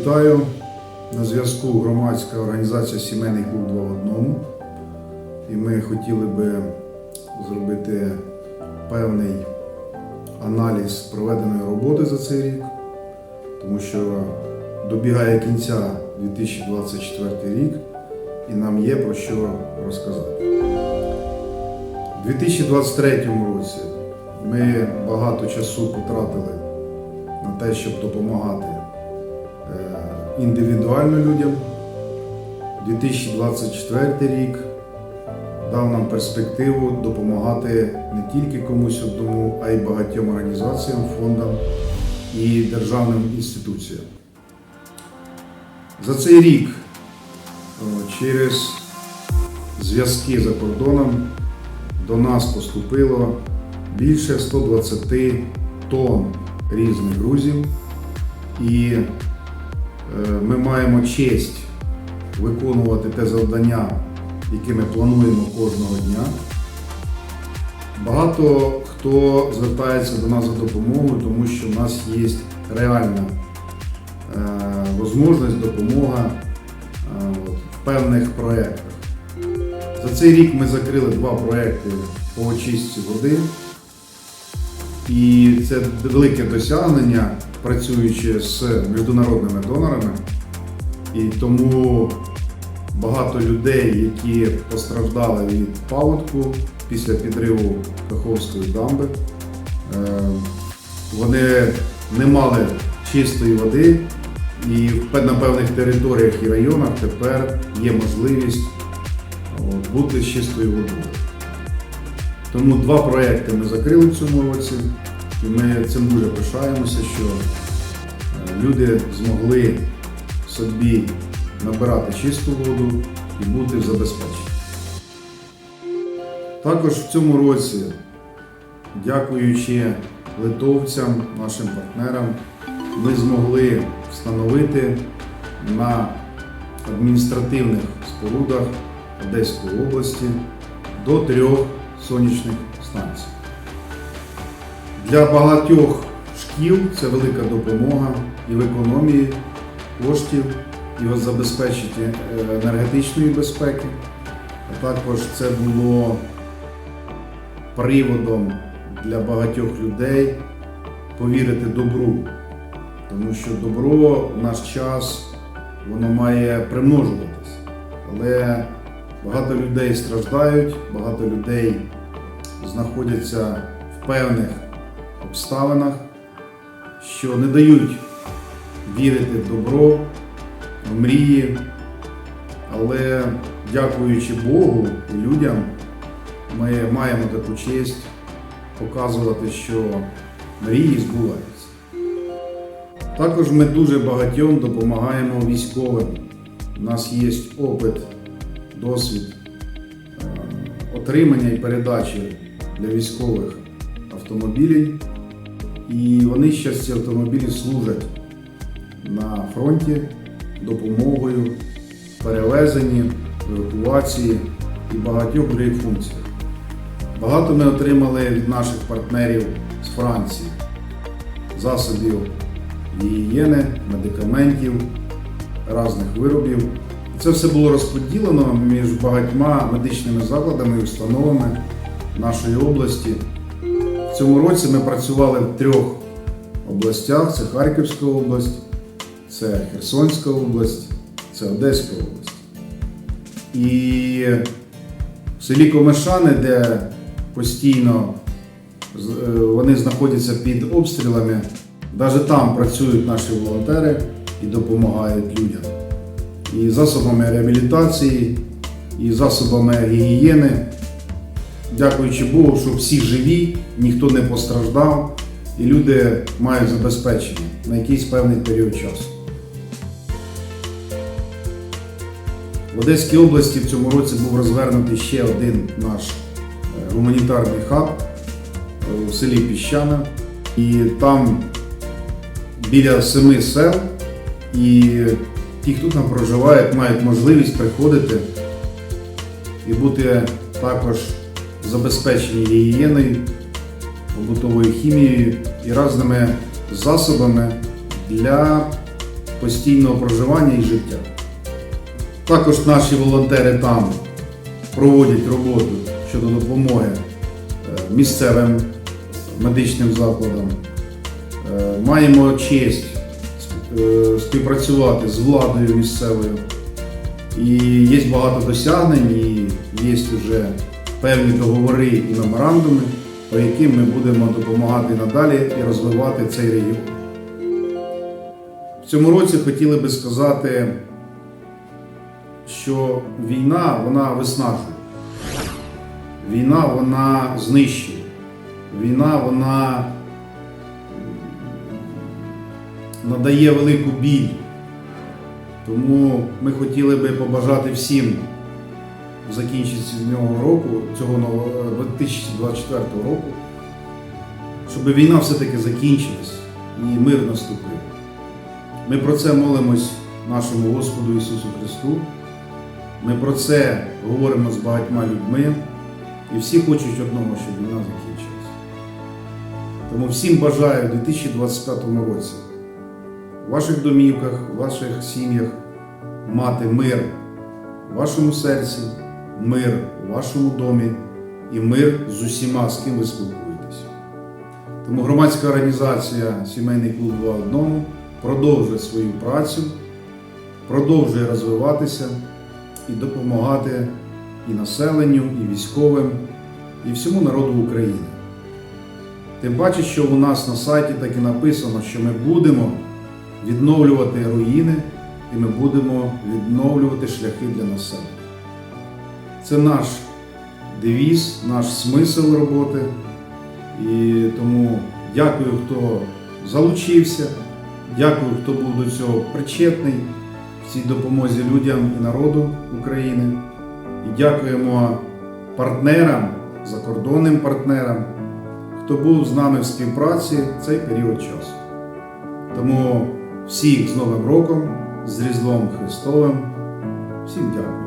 Вітаю на зв'язку громадська організація Сімейний клуб 2 в одному. І ми хотіли би зробити певний аналіз проведеної роботи за цей рік, тому що добігає кінця 2024 рік і нам є про що розказати. У 2023 році ми багато часу потратили на те, щоб допомагати індивідуально людям. 2024 рік дав нам перспективу допомагати не тільки комусь одному, а й багатьом організаціям, фондам і державним інституціям. За цей рік через зв'язки за кордоном до нас поступило більше 120 тонн різних грузів, і ми маємо честь виконувати те завдання, яке ми плануємо кожного дня. Багато хто звертається до нас за допомогою, тому що в нас є реальна е, можливість, допомога е, в певних проєктах. За цей рік ми закрили два проекти по очистці води. І це велике досягнення, працюючи з міжнародними донорами. І тому багато людей, які постраждали від паводку після підриву Каховської дамби, е, вони не мали чистої води, і на певних територіях і районах тепер є можливість бути з чистою водою. Тому два проекти ми закрили в цьому році, і ми цим дуже пишаємося, що е, люди змогли собі набирати чисту воду і бути в забезпеченні. Також в цьому році, дякуючи литовцям, нашим партнерам, ми змогли встановити на адміністративних спорудах Одеської області до трьох сонячних станцій. Для багатьох шкіл це велика допомога і в економії коштів, і в забезпеченні енергетичної безпеки. А також це було приводом для багатьох людей повірити добру. Тому що добро в наш час воно має примножуватися. Але багато людей страждають, багато людей знаходяться в певних обставинах, що не дають вірити в добро, в мрії. Але дякуючи Богу і людям, ми маємо таку честь показувати, що мрії збуваються. Також ми дуже багатьом допомагаємо військовим. У нас є опит, досвід е, отримання і передачі для військових автомобілів. І вони зараз ці автомобілі служать на фронті допомогою, перевезенні, евакуації і багатьох других функціях. Багато ми отримали від наших партнерів з Франції засобів гігієни, медикаментів, різних виробів. Це все було розподілено між багатьма медичними закладами і установами нашої області. Цьому році ми працювали в трьох областях: це Харківська область, це Херсонська область, це Одеська область. І в селі Комишани, де постійно е, вони знаходяться під обстрілами, навіть там працюють наші волонтери і допомагають людям. І засобами реабілітації, і засобами гігієни. Дякуючи Богу, що всі живі, ніхто не постраждав, і люди мають забезпечення на якийсь певний період часу. В Одеській області в цьому році був розвернутий ще один наш е, гуманітарний хаб е, у селі Піщана. І там біля семи сел, і ті, хто там проживають, мають можливість приходити і бути також забезпечені гігієною, побутовою хімією і різними засобами для постійного проживання і життя. Також наші волонтери там проводять роботу щодо допомоги е, місцевим медичним закладам. Е, Маємо честь е, співпрацювати з владою місцевою. І є багато досягнень, і є вже певні договори і меморандуми, по яким ми будемо допомагати надалі і розвивати цей регіон. В цьому році хотіли би сказати, що війна вона виснажує. Війна вона знищує. Війна вона надає велику біль. Тому ми хотіли би побажати всім закінчитися цього року, цього нового 2024 року, щоб війна все-таки закінчилась і мир наступив. Ми про це молимось нашому Господу Ісусу Христу. Ми про це говоримо з багатьма людьми, і всі хочуть одного, щоб війна закінчилась. Тому всім бажаю у 2025 році в ваших домівках, в ваших сім'ях мати мир в вашому серці, мир у вашому домі і мир з усіма, з ким ви спілкуєтесь. Тому громадська організація Сімейний клуб 2 в одному продовжує свою працю, продовжує розвиватися і допомагати і населенню, і військовим, і всьому народу України. Тим паче, що у нас на сайті так і написано, що ми будемо відновлювати руїни і ми будемо відновлювати шляхи для населення. Це наш девіз, наш смисл роботи. І тому дякую, хто залучився, дякую, хто був до цього причетний в цій допомозі людям і народу України. І дякуємо партнерам, закордонним партнерам, хто був з нами в співпраці в цей період часу. Тому всіх з Новим роком, з Різдвом Христовим. Всім дякую.